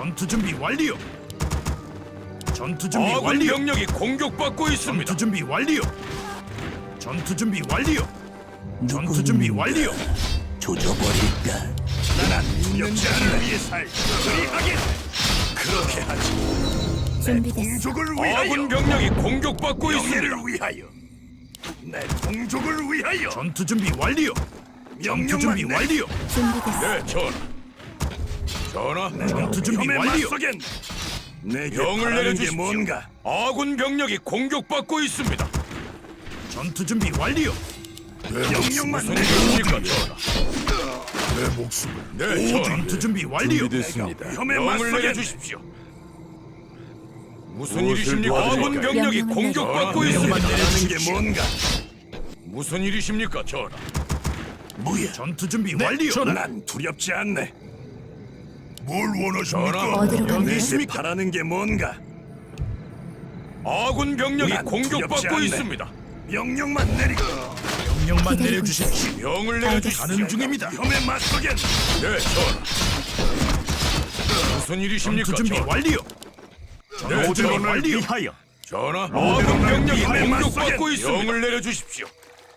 전투 준비 완료. 전투 준비 아군 완료. 병력이 공격받고 있습니다. 전투 준비 완료. 전투 준비 완료. 전투 준비 완료. 조져버릴까? 나는 두렵지 않을 위해 살. 그리하게. 그렇게 하지. 준비됐어. 동족을 아군 병력이 공격받고 있습니다. 명예를 위하여. 내 동족을 위하여. 전투 준비 완료. 전투 준비 완료. 준비됐어. 네, 전하. 전하, 전투 준비 완료. 내게 명을 바라는 게 내려주십시오. 뭔가? 아군 병력이 공격받고 있습니다. 전투 준비 완료. 명령만 무슨 내려. 일입니까, 전하? 내 목숨을. 네, 전하. 전투 준비 완료. 위험에 명을 맞서겠네. 내려주십시오. 무슨 일이십니까? 아군 병력이 명령을 공격받고. 있습니다. 바라는 게 뭔가? 무슨 일이십니까, 전하? 뭐야? 전투 준비 완료. 난 두렵지 않네. 뭘. 원하십니까? 어디로 가는? 바라는 게 뭔가? 아군 병력이 두렵지 공격받고 않네. 있습니다. 명령만 내리고 명령만 기다리고 내려주십시오. 명을 내려주십시오. 가는 중입니다. 위험에 맞서겠네. 네, 전하. 무슨 일이십니까, 전투 준비 전하? 완료. 네, 전하. 완료. 전하, 아군 병력이 공격받고 맞서겠- 있습니다. 명을 내려주십시오.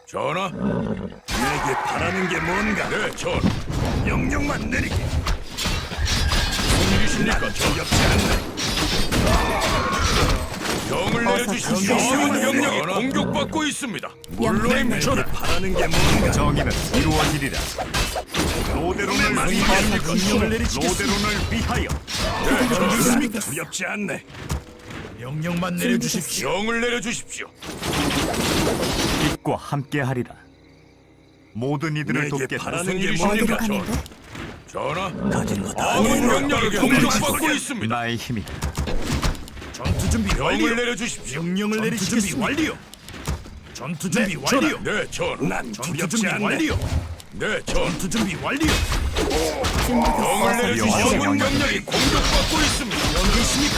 전하, 내게 바라는 게 뭔가? 네, 전하. 명령만 내리게. 무슨 일이십니까? 두렵지 않네. 명을 내려주십시오. 준비 병력이. 공격받고 있습니다. 명령을 내게 바라는 게 뭔가? 정의는 이루어지리라. 로데론을 위하여. 명령을. 로데론을 위하여. 준비됐어. 두렵지 않네. 명령만 내려주십시오. 명을 내려주십시오. 빛과 함께하리라. 모든 이들을 돕겠다. 바라는 무슨 일이십니까? 전하, 가진 거다. 아군 병력이 공격받고 있습니다. 나의 힘이 전투 준비 명을 완료. 내려주십시오. 명령을 내리시겠습니다. 완료. 전투 준비 완료. 네, 전하. 난 전투 두렵지 준비 않네. 완료. 네, 전하. 전투 준비 완료. 명을 내려주십시오. 지시를. 아군 병력이 공격받고 있습니다. 여기 있습니까?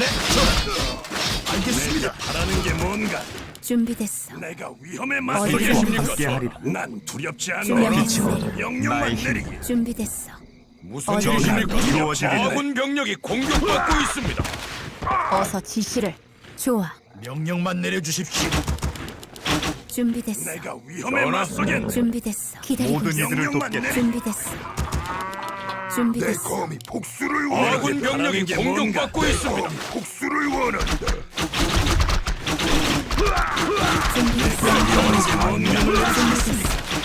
네, 전하. 알겠습니다. 바라는 게 뭔가? 준비됐어. 내가 위험에 거야? 함께하리라. 난 두렵지 않네. 내려. 명령만. 내리게. 준비됐어. 무슨 어디로 일이십니까? 이루어지리라. 아군 병력이 공격받고 있습니다. 어서 지시를. 좋아. 명령만 내려주십시오. 준비됐어. 내가 위험에 전하. 맞서겠네. 준비됐어. 기다리고 모든 있어. 이들을 명령만. 내리게. 준비됐어. 준비됐어. 검이 복수를 원한다. 아군 병력이 공격받고 있습니다. 복수를 원한다.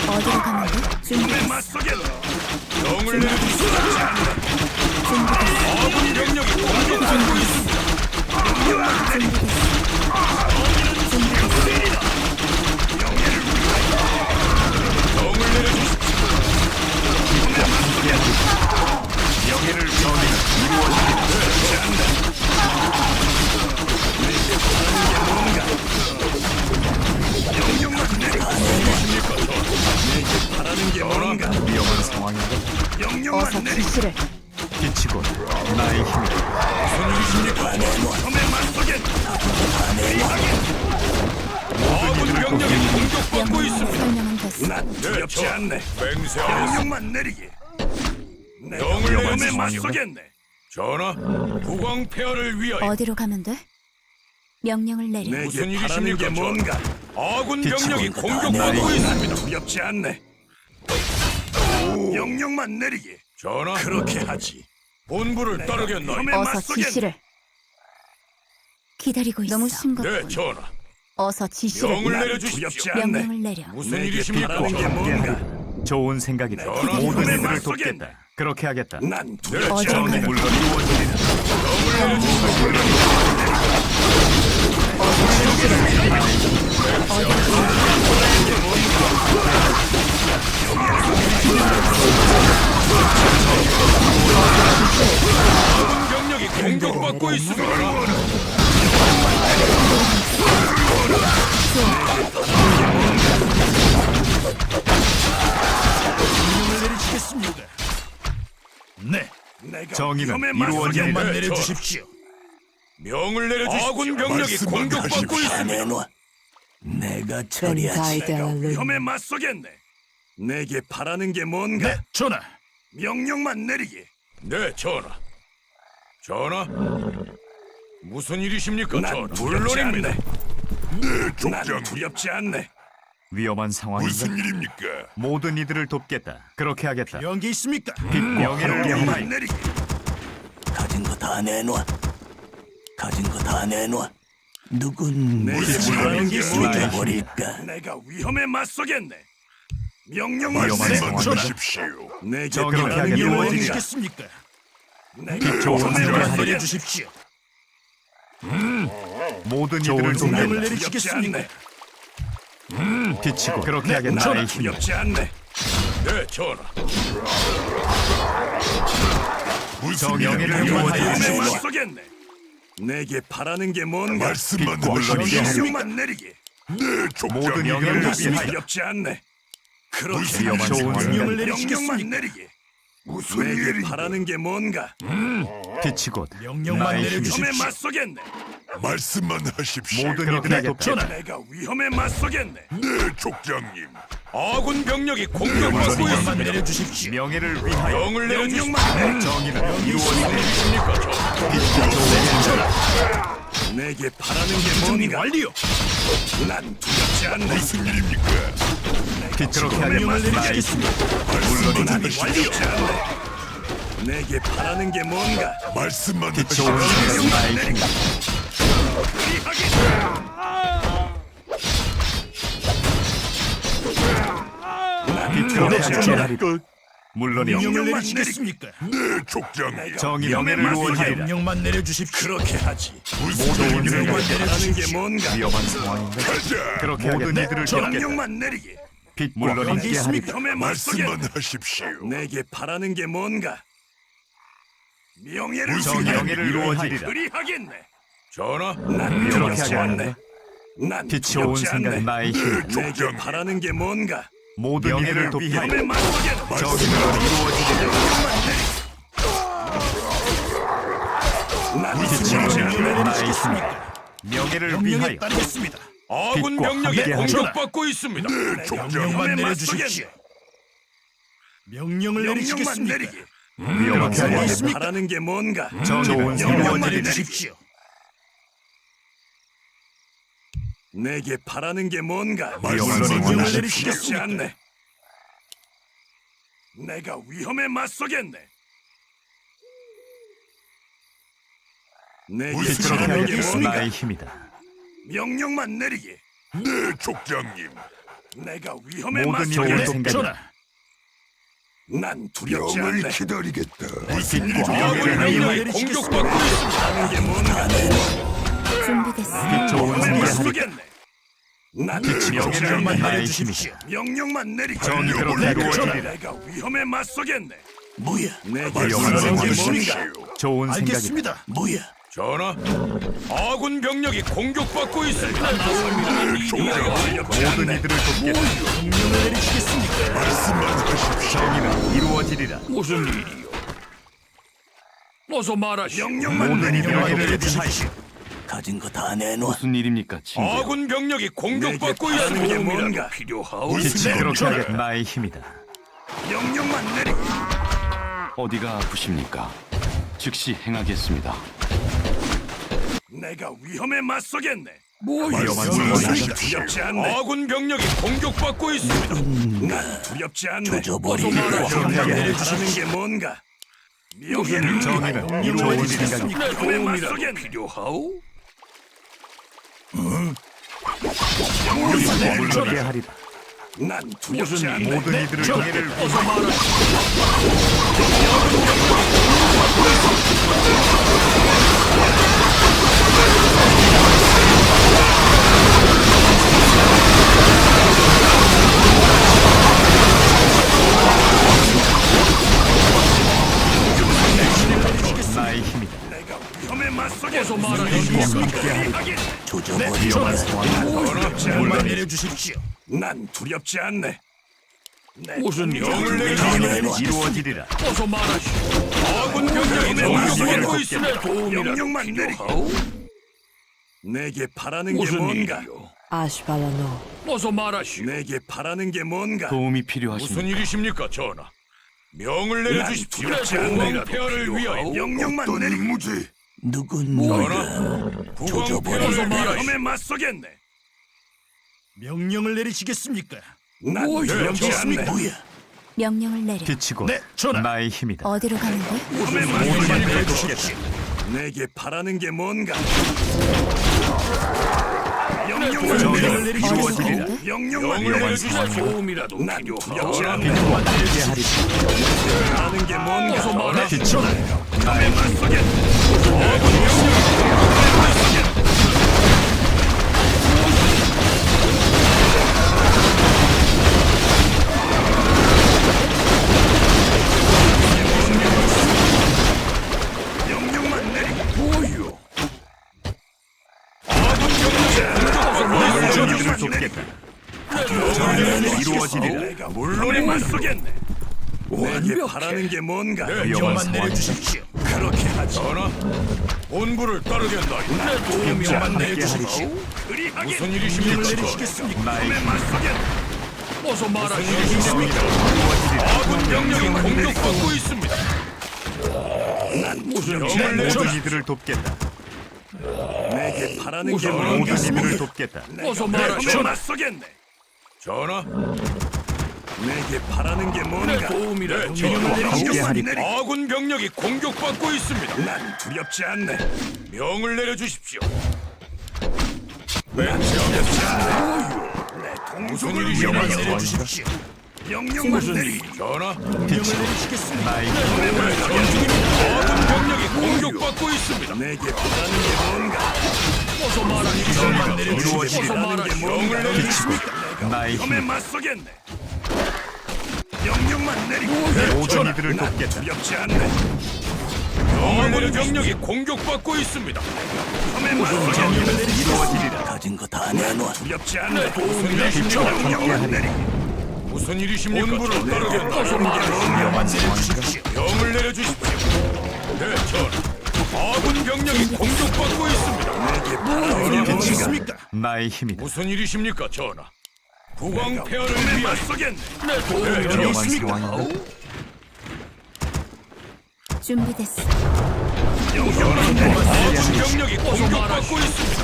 어디로 가는 거야? 위험에 준비됐어. 맞서겠네. 명을 내려주십시오. 아군 병력이 공격받고 있습니다. 명을 내려주십시오. 명예를 정의는 이루어지 리라. 바라는 게 뭔가? 위험한 상황인가? 어서 명령만 내리게. 지시를. 빛이고 나의 힘이 무슨 일이십니까? 위험에 맞서겠네. 아군 병력이 공격받고 있습니다. 설명은 됐어. 난 두렵지 저- 않네. 맹세하겠습니다. 명령만 내리게. 내가 명을 위험에 내려주십시오. 맞서겠네. 전하, 국왕 폐하를 위하여 어디로 가면 돼? 명령을 내려. 무슨 내게 바라는 일이십니까, 게 뭔가? 아군 병력이. 공격받고 있습니다. 두렵지 않네. 명령만 내리게. 전하, 그렇게 하지. 본부를 따르겠나요? 위험에 어서 맞서겠네. 지시를. 기다리고 있어. 너무 싱겁군. 네, 전하. 어서 지시를. 명을 난 내려주십시오. 않네. 명령을 내려. 무슨 내게 일이십니까? 바라는 게? 뭔가? 좋은 생각이다. 전하, 모든 맞서겠네. 돕겠다. 그렇게 하겠다. 난 네, 두렵지. 않네. 가는 물론 이루어지리라. 명을 내려주십시오. 정의는 이루어지리라. 네, 내려주십시오. 명을 내려주십시오. 아군 병력이 공격받고 있습니다. 내놔. 내가 처리하지. 내가 위험에 맞서겠네. 내게 바라는 게 뭔가? 네, 전하. 명령만 내리게. 네, 전하. 전하, 무슨 일이십니까? 난 전하. 두렵지 물론입니다. 않네. 네, 난 족장. 두렵지 않네. 위험한 상황인가? 무슨 일입니까? 모든 이들을 돕겠다. 그렇게 하겠다. 연기 있습니까? 명예를 명령만 위하여 내리기. 다 내놔. 가진 거 다 내놔. 누군 내 무슨 있습니까? 죽여버릴까? 내가 위험에 맞서겠네. 위험한. 내게 정의를 바라는 향하게 게. 무엇이겠습니까? 내가 좋은 위험에 맞서게 하게 주십시오. 모든 이들을 명령을 돕겠다. 내리시겠습니까? 비치고 그렇게 하겠다. 나는 나의 힘. 두렵지 않네. 네, 전하. 이루어지리라. 위험에 맞서겠네. 내게 바라는 게 뭔가? 말씀만 하십시오. 물론이야. 명령만 내리기. 네, 족장. 모든 명예를 위하여 두렵지 않네. 그렇게 무슨 위험한? 상황인가? 명령을 내리시겠습니까? 내리기. 무슨 내게 일입니까? 바라는 게 뭔가? 빛이 곧 명령만 나의 힘이다. 위험에 맞서겠네. 말씀만 하십시오. 모든 하겠다. 돕겠다. 내가 위험에 맞서겠네. 네, 족장님. 아군 병력이 공격받고 있습니다. 내려주십시오. 명예를 위하여 명을 내려주십시오. 명령만 내리. 정의는 무슨 일이십니까? 전하. 내게 바라는 게 뭔가? 완료. 난 두렵지 않네. 무슨 일입니까? 빛 그렇게. 나의 내리시겠습니다. 말씀만 난. 두렵지 않네. 내게 바라는 게 뭔가? 말씀만 빛 좋은 하십시오. 물론이요. 명령만 내리시겠습니까? 네, 족장님. 정의 명예를 이루어지리라. 명령만 내려주십시오. 그렇게 하지. 생각 명령만 바라는 게 뭔가? 위험한 상황인가? 가자. 그렇게 네, 모든 이들을 돕겠다. 명령만 내리기. 빛 물론 있습니까? 맞서겠네. 말씀만 하십시오. 내게 바라는 게 뭔가? 명예를 위하여 명예를 이루어지리라. 그리하겠네. 전하, 난 그렇게 하게 않네. 난 빛이 온 두렵지 생각 않네. 나의 힘. 네, 내게. 바라는 게 뭔가? 모든 이들을 돕겠다. 위험에 맞서겠네. 정의는 이루어지리라. 난 빛이 않네. 생각 나의 힘. 명예를 위하여 따르겠습니다. 아군 빛과 병력이 함께. 공격받고 있습니다. 네, 족장님. 명령만 내려주십시오. 명령을 내리시겠습니까? 위험한 상황. 내게 바라는 게 뭔가? 좋은 생각 명령만. 내리십시오. 내게 바라는 게 뭔가? 명령을 하십시오. 내리시겠지 않네. 내가 위험에 맞서겠네. 내게 바라는 게. 뭔가? 나의 힘이다. 명령만 내리기. 네, 족장님. 내가 위험에 모든 맞서겠네. 돕겠다. 난 두렵지 영을 않네. 기다리겠다. 빛과 있습니다. 하는 게 뭔가? 준비됐어. 않네. 나의 힘이다. 명령만 내리기. 정의 그렇게 이루어지리라. 내가 위험에 맞서겠네. 뭐야? 내게 바라는 게 뭔가? 좋은 생각이다. 뭐야? 전하, 아군 병력이 공격받고 있습니다. 모든 이들을 돕겠다. 말씀만 하십시오. 정의는 이루어지리라. 무슨 일이요? 어서 말하시오. 명령만 모든. 이들을 돕겠다. 가진 거 다 내놔. 무슨 일입니까, 친구? 아군 병력이 공격받고 바라는 게. 뭔가? 필요하오. 그렇게 하겠다. 나의 힘이다. 명령만 내리기. 어디가 아프십니까? 즉시 행하겠습니다. 내가 위험에 맞서겠네. 위험한 말씀만 상황이다. 하십시오. 두렵지 않네. 아군 병력이 공격받고 있습니다. 난 두렵지 않네. 조져버리고 명령만 내려주시는 게 뭔가? 명예를 정의는. 내 위험에 맞서겠네. 필요하오. 물게 하리라. 난 두렵지 않네. 모든 이들을 정의를 어서 말하시오. 나의 힘이다. 내가 위험에 맞서겠네. 어서 말하시오. 조져버리고 위험한 상황이다. 명만 내려주십시오. 난 두렵지 않네. 내 무슨 명령을 명을 정의는 이루어지리라. 어서 말하시오. 아군 병력이 공격받고 있음에 명령만 내리기. 필요하오. 내게 바라는 게 무슨 뭔가? 일이요? 아슈발라노 어서 말하시오. 내게 바라는 게 뭔가? 도움이 무슨 필요하십니까? 일이십니까, 전하? 명을 내려주십시오. 국왕 폐하를 위하여 명령만 내리 무지. 누군 전하, 맞서겠네. 명령을 내리시겠습니까? 난 네, 두렵지 않네. 뭐야 명령을 내려. 빛이 곧 네, 전하. 나의 힘이다. 어디로 가는데? 위험에 맞서만 내려주시겠지. 내게 바라는 게 뭔가? 명령만 난 두렵지 전하, 않네. 빛과 함께하리라. 바라는 게 뭔가? 어서 말하. 빛이 곧 위험에 맞서겠네. 이루어지리라. 물론에 맞서겠네. 내게 바라는 게 뭔가? 위험한 상황이다. 내려주십시오. 전하, 명만 함께하리라. 내려주십시오. 그리하게 무슨 일이십니까? 나의 맞서겠네. 어서 말하시겠습니까? 아군 병력이 공격받고 있습니다. 무슨 명을 내려 모든 이들을 돕겠다. 내게 바라는 게? 모든 이들을 돕겠다. 어서 말하시오. 전하, 내게 바라는 게내 뭔가? 도움이라? 함께하리라. 아군 병력이 공격받고 있습니다. 난 두렵지 않네. 명을 내려주십시오. 두렵지 않네. 내 무슨 동족을 일이십니까? 위험에 내려주십시오. 명령만 내리. 전하, 명령을 내리시겠습니까? 나의 아군 병력이 공격받고 있습니다. 내게 바라는 게 뭔가? 어서 말하시오. 명만? 말하시오. 명을 내리십니까? 나의 위험에 힘. 맞서겠네. 명령만 내리고 모든 이들을 돕겠다. 두렵지 않네. 아군 병력이 공격받고 있습니다. 위험에 맞서겠네. 이루어지리라. 가진 거 다 내놔 두렵지 않네. 무슨 일이십니까? 명령만 내리. 무슨 일이십니까? 본부를? 말하시오. 위험만 내려주십시오. 병을 내려주십시오. 네, 전하. 아군 병력이 공격받고 있습니다. 내게 바라는 게 뭔가? 나의 힘이다. 무슨 일이십니까, 전하? 국왕 폐하를 위하여. 내 있습니까? 상황인가? 준비됐어. 아군 병력이 공격받고 있습니다.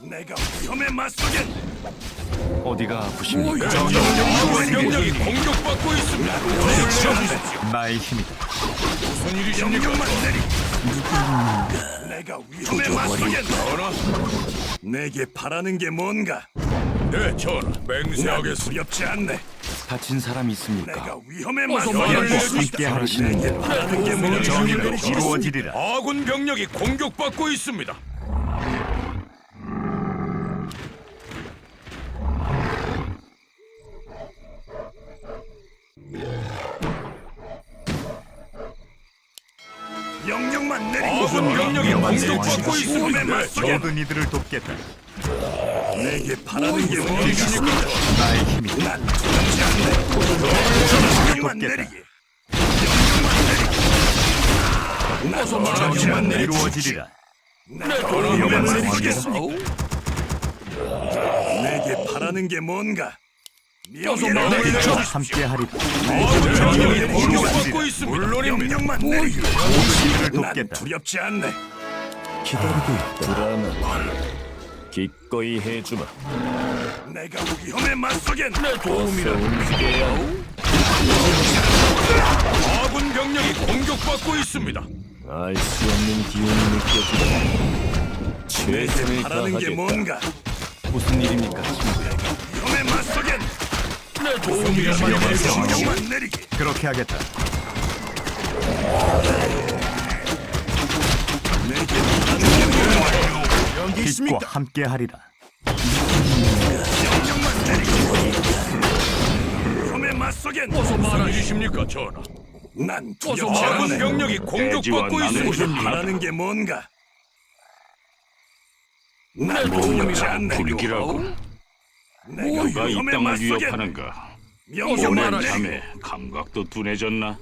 내가 위험에 맞서겠네. 어디가 아프십니까? 병력이 공격받고 있습니다. 나의 힘이다. 무슨 일이십니까? 내가 위험에 맞서겠네. 전하, 내게 바라는 게 뭔가? 네, 전하. 난 맹세하겠습니다. 두렵지 않네. 다친 사람 내가 있습니까? 위험에 어서 맞서겠네. 말을 내려주십시오. 함께하리라. 내게 바라는 게 뭔가? 이루어지리라. 아군 병력이 공격받고 있습니다. 명령만 내리. 아군 병력이 공격받고 위험에 있습니다. 네, 맞서겠네. 모든 이들을 돕겠다. 내게 바라는 게 뭔가? 나의 힘이다. 난 두렵지 않네. 명령만 돕겠다. 내리기. 명령만 내리. 어서 말하기만 내리. 이루어지리라. 위험에 맞서겠습니까? 내게 바라는 게 뭔가? 아군 병력이 정의는 공격받고. 있습니다. 물론입니다. 명령만 내리. 이들을 난 돕겠다. 두렵지 않네. 기꺼이 해주마. 내가 위험에 맞서겠네. 내 도움이라. 아군 병력이 공격받고 있습니다. 알수 없는 기운이 느껴지다. 최선을 바라는 게 다하겠다. 뭔가? 무슨 일입니까? 친구? 위험에 맞서겠네. 내 도움이라. 명령만 내리기. 그렇게 하겠다. 빛과 있습니까? 함께하리라. 위험에 맞서겠네. 어서 말하십니까, 전하? 난 어서 두렵지 않네. 병력이 공격받고 있습니다. 바라는 게 뭔가? 난 두렵지 않네. 불길하고 내가 이 땅을. 위협하는가? 명령만 오랜. 잠에 감각도 둔해졌나?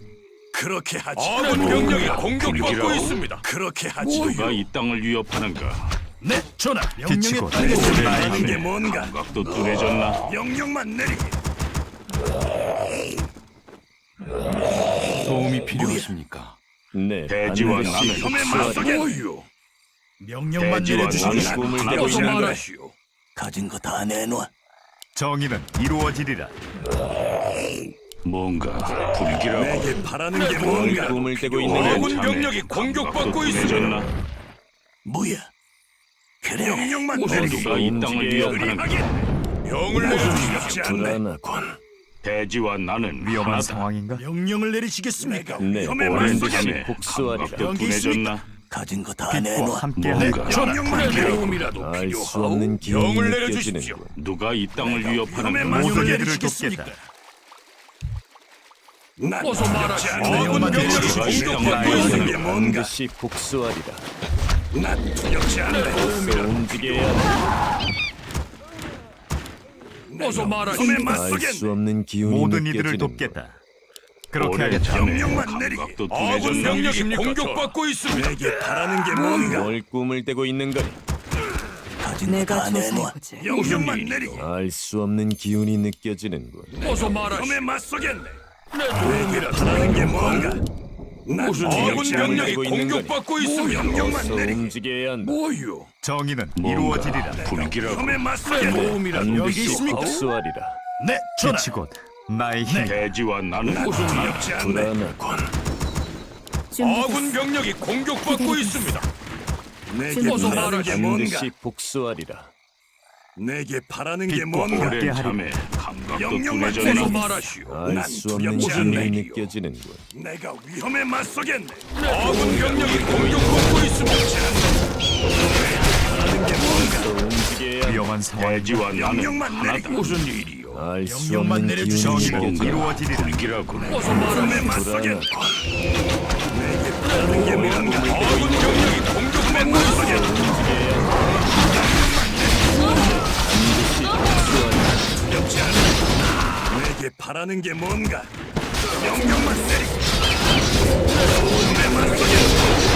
그렇게 하지. 아군 병력이 공격받고 있습니다. 그렇게 하지. 누가 이 땅을 위협하는가? 네, 전하. 명령에 빛이고 따르겠습니다. 나의 하는 게 힘. 뭔가? 감각도 둔해졌나? 명령만 내리게. 도움이 필요하십니까? 네, 대지와 나는 위험에 맞서겠네. 명령만 대지와 내려주십시오. 나는 꿈을 하나 내고 있는 거야. 가진 거 다 내놔. 정의는 이루어지리라. 뭔가 불길하고 내게 바라는 게 뭔가? 꿈을 떼고 있는 오랜 거야. 아군 병력이 공격받고 있습니다. 둔해졌나? 뭐야? 그래. 명령만 누가 이 땅을 위협하는가? 병을 내려주십시오. 두렵지 않네. 불안하군. 대지와 나는 위험한 하나다. 상황인가? 명령을 내리시겠습니까? 네, 위험에 반드시 맞서겠네. 복수하리라. 있습니까? 둔해졌나? 가진 거 다 내놔. 함께하리라. 뭔가 명령만 내려. 도움이라도 알수 필요하오. 없는 기운이 병을 내려주십시오. 느껴지는군. 누가 이 땅을? 맞- 모든 명령을 이들을? 돕겠다. 난 어서 병력이. 공격받고 있습니다. 게 뭔가? 반드시 복수하리라. 난 두렵지 않네. 움직여야 해. 어서 말하시오. 위험에 알수 맞서겠네. 없는 기운이 모든 이들을 느껴지는군. 돕겠다. 그렇게 하겠다. 명령만 내리게. 아군 둔해졌나? 병력이 공격받고 있습니다. 내게 바라는 게 뭔가? 뭘 꿈을 떼고 있는 거니? 가진 거 내가. 조사해보지. 명령만 내리게. 알 수 없는 기운이 느껴지는군. 어서 말하시오. 위험에 맞서겠네. 내 내게 바라는 게 뭔가? 난 아군 않네. 병력이 되고 있는 거니? 공격받고 있습니다. 명령만 어서 내리게. 움직여야 한다. 뭐요? 정의는 이루어지리라. 불길하고 위험에 내 맞서겠네. 도움이라도 여기 반드시 있습니까? 복수하리라. 네, 전하. 빛이 곧 나의 힘. 대지와 나는 난 두렵지 않네. 준비됐어. 아군 병력이 공격받고 있습니다. 내게 어서 바라는 말하시오. 뭔가? 반드시 복수하리라. 내게 바라는 게 빛과 뭔가? 오랜. 잠에 감각도 명령만 어서 둔해졌나? 내리게. 말하시오. 알난수 없는 두렵지 기운이 않네. 느껴지는군. 내가 위험에 맞서겠네. 아군 병력이 공격받고 있습니다. 바라는 게 뭔가? 어서 움직여야. 위험한 상황. 대지와 나는 하나다. 무슨 일이요? 알수 명령만 없는 내려주시오. 기운이 정의는 느껴지는군. 이루어지리라. 불길하고 어서 말하시오. 위험에 맞서겠네. 불안하군. 내게 바라는 게 뭔가? 두렵지. 내게 바라는 게? 명령만. 위험에 맞서겠네.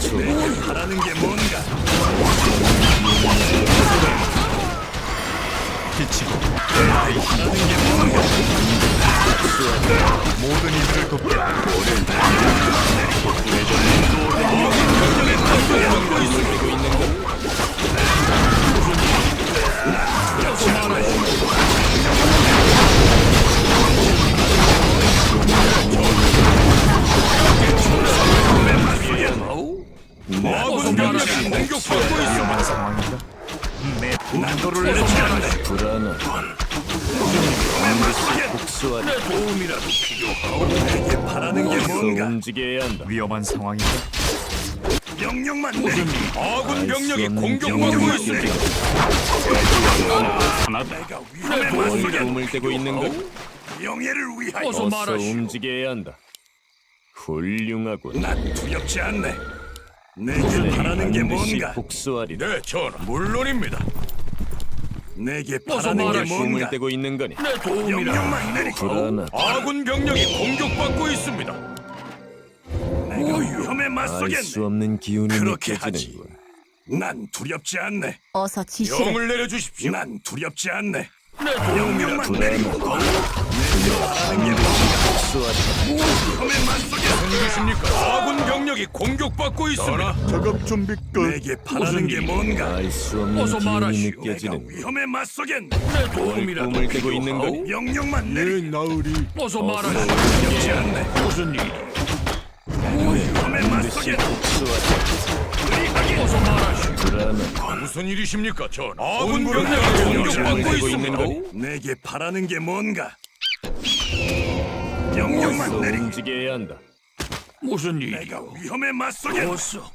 좋아. 내게 바라는 게 뭔가? 빛이 곧 모든 이들을 돕겠다. 아군 병력이 공격받고 상황인가? 내. 내 도움이라도 필요하오. 내게 바라는 게 뭔가? 움직여야 한다. 위험한 상황인가? 명령만 내리게. 아군 병력이 공격받고 있습니다. 내리게. 하나다. 내가 위험에 뭘 맞서겠네. 꿈을 떼고 있는 거니? 명예를 위하여. 어서. 움직여야 한다. 훌륭하군. 난 두렵지 않네. 내게 바라는 게 반드시 뭔가? 복수하리라. 네, 전하. 물론입니다. 내게 바라는 게 뭔가? 떼고 있는 거니? 내. 명령만 내리게. 불안하군. 아군 병력이 공격받고 있습니다. 내가 위험에 알 수 맞서겠네. 없는 기운이 그렇게 느껴지는군. 난 두렵지 않네. 어서 지시를. 영을 내려주십시오. 난 두렵지 않네. 내 도움이라도. 명령만 내리게. 복수하리라. 위험에 맞서겠네. 무엇입니까? 아군 병력이 공격받고 있습니다. 작업 준비 끝. 내게 바라는 게 뭔가? 알수 없는 어서 기운이 말하시오. 내가 느껴지는군. 위험에 맞서겠네. 내뭘 도움이라도. 꿈을 떼고 있는 필요하오. 거니? 명령만 내리게. 나으리. 어서 말하시오. 두렵지 않네. 무슨 일? 위험에. 복수하리라. 어서 말하시오. 불안하군. 무슨 일이십니까, 전하? 아군 병력이 공격받고 있는 있습니다. 거니? 내게 바라는 게 뭔가? 명령만 내리게. 움직여야 한다. 무슨 내가 일이요? 위험에 맞서겠네. 어서.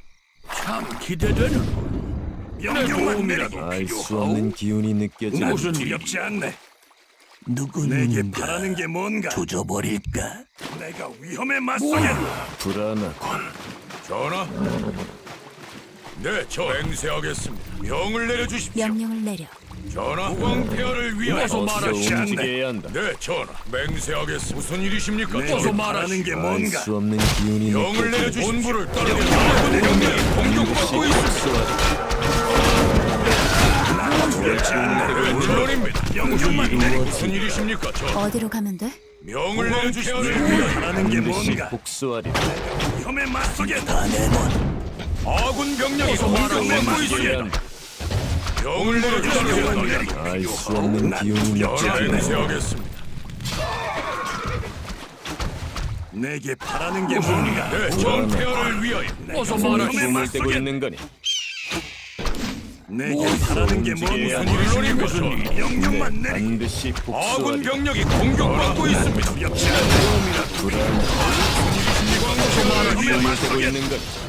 참 기대되는. 명령만 내리고 알수 없는 기운이 느껴지는 난 두렵지 않네. 누군가 내게 바라는 게 뭔가? 조져버릴까? 내가 위험에 맞서겠다. 불안하군. 전하. 네, 저 맹세하겠습니다. 명을 내려주십시오. 명령을 내려. 전하, 위하여 어서 어서 말하지 않네. 움직여야 한다. 네, 전하. 맹세하겠습니다. 무슨 일이십니까? 내게 어서 바라는 게 알 뭔가? 수 없는 기운이 명을 느껴지는 내려주십시오. 본부를 따르겠다. 명령이 공격받고 있습니다. 네. 명령만 내리고 무슨 일이십니까? 저 어디로 가면 돼? 명을 내려주십시오. 내게 바라는 게 반드시 뭔가? 복수하리라. 위험에 맞서겠다. 다 내놔. 아군 병력이 공격받고 있습니다. 명을 내려주십시오. 알수 없는 기운이 느껴지는 맹세하겠습니다. 내게 바라는 게 뭔가? 네, 전폐하를 위하여. 어서 떼고 맞서겠다. 있는 거니. 내게 바라는 게 뭔가? 전하. 명령만 네, 내리고 반드시 아군. 병력이 공격받고 있습니다. 않네. 몸을 떼고 있는 거니.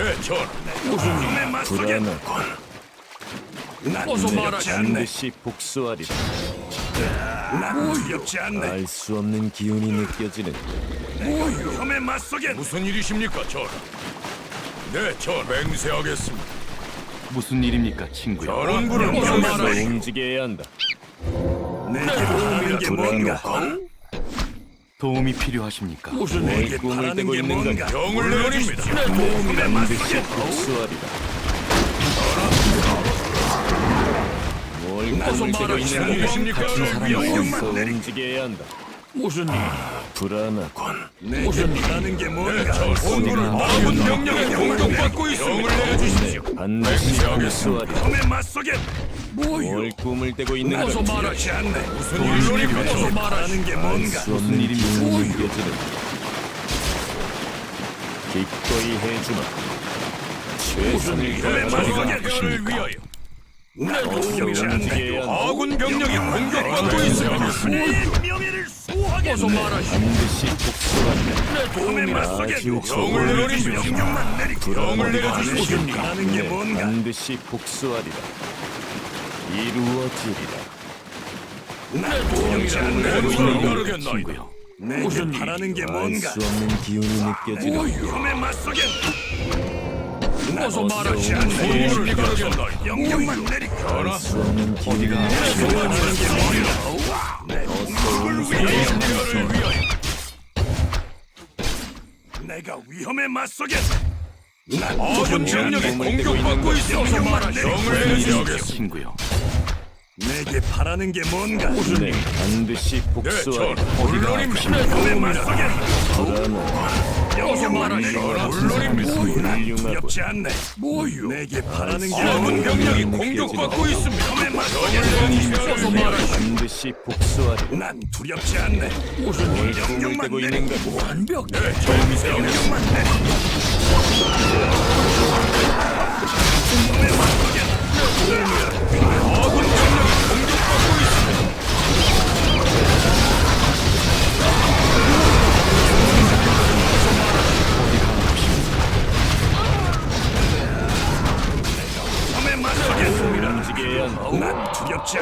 아군 병력이 공격받고 있습니다. 지금 어서. 두렵지? 네. 난 않네. 반드시 복수하리라. 난 두렵지 않네. 알 수 없는 기운이 느껴지는 위험에 맞서겠다. 무슨 일이십니까, 전하? 네, 전 맹세하겠습니다. 무슨 일입니까, 친구야? 전원부를 어서 말씀하시오. 움직여야 한다. 내게 바라는 게 뭔가? 도움이 필요하십니까? 내게 꿈을 바라는 떼고 게 있는 뭔가? 명을 내려주십시오. 위험에 반드시. 복수하리라. 뭘 꿈을 떼고 무슨 있는 거니? 일이십니까? 같은 사람이 내리고. 움직여야 한다. 무슨 일? 불안하군. 내게 바라는 게 네, 뭔가? 전 본부를 아군 병력이 공격받고 있습니다. 명을 내려주십시오. 반드시. 복수하리라. 위험에 맞서겠다. 뭘 꿈을 떼고 있는 어서 거니? 말하지 않네. 무슨 일이십니까? 어서 말하는 게 뭔가? 수 없는 기운이 느껴지는 기꺼이 해주마. 최선을 위험에 다하리라. 맞서겠다. 위하여. 두렵지 않네. 움직여야 한다. 아군 병력이 공격받고 있습니다. 내 명예를 수호하겠네. 어서 말하시. 반드시 복수하리라. 위험에 맞서겠다. 아주 명을 내려주십시오. 명령만 내리고. 명을 내려주십시오. 바라는 게 뭔가? 반드시 복수하리라. 이루어지리라. 친구요. 내게 바라는 게알 뭔가? 수 없는 기운이 느껴지는 위험에 맞서겠다. 어서 말하지. 본부를 따르겠나이다. 명령만 내리고. 전하, 수 없는 기운이 명을 위하여. 내가 위험에 맞서겠다. 난 아군 병력이 공격받고 있어서. 명을 내려주십시오. 친구요. 내게 바라는 게 뭔가? 네, 반드시 네, 맞서겠다. 불안하군. 명령만 내리고. 물론입니다. 난 훌륭하군. 두렵지 않네. 내게 바라는 게 뭔가? 병력이 공격받고 있습니다. 맞서겠다. 말하시. 반드시 복수하리라. 난 두렵지 않네. 무슨 떼고 내리고. 것 완벽. 네. 명령만 내리고. 아군 병력 고.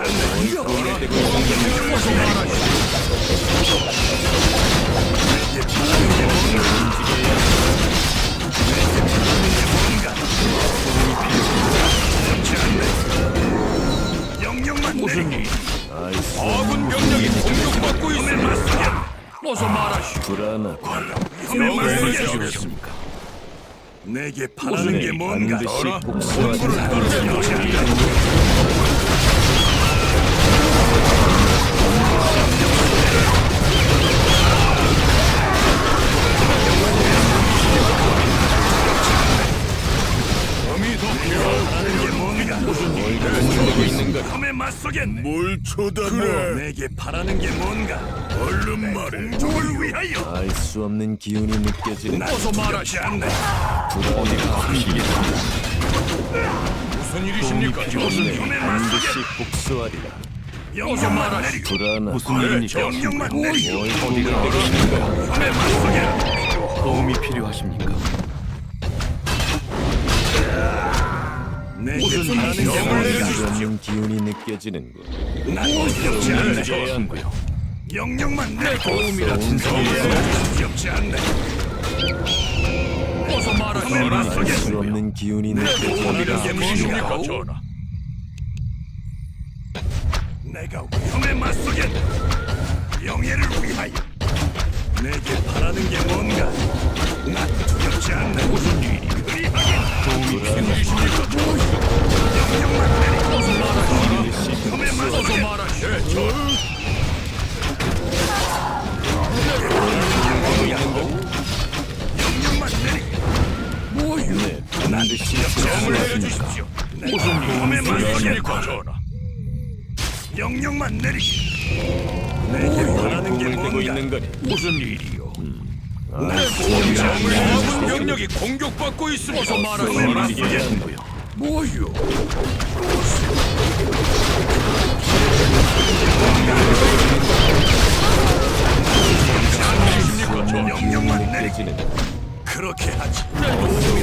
알수 아군 병력이 공격받고 있습니다. 어서 말하시. 불안하군. 위험에 명을 맞서겠다. 내려주십시오. 내게 바라는 게 뭔가? 범이 더필 뭘 쳐다봐? 내게 바라는 게 뭔가? 얼른 말해. 공족을 위하여. 알 수 없는 기운이 느껴지는 어서 말하지 않네. 어디가 아프시겠습니까? 무슨 일이십니까? 무슨 일? 힘에 반드시. 복수하리라. 영영만 내리고. 불안하 무슨 일입니까? 영영만 내리고. 어디가 아프신가요? 힘에 맞서게. 도움이 필요하십니까? 내게 바라는 게 영을 수 없는 기운이 느껴지는군. 난 두렵지 않네. 친구요. 영영만 내리고. 도움이라 두렵지 않네. 어서 힘에 말하시오. 수 없는 기운이 느껴지는 어디가 아프십니까? 전하. 내가 위험에 맞서겠다. 영예를 위하여. 내게 바라는 게 뭔가? 난 두렵지 않네. 무슨 일이? 그리 하긴 무슨 일이십니까? 네, 반드시. 무슨? 전하. 영영만 내리고. 내게 바라는 게 뭔가? 있는 거니. 무슨 일이요? 두렵지 않네. 아군 병력이 공격받고 어서 말하시오. 친구요. 뭐요? 내리고. 느껴지는 그렇게 하지. 무슨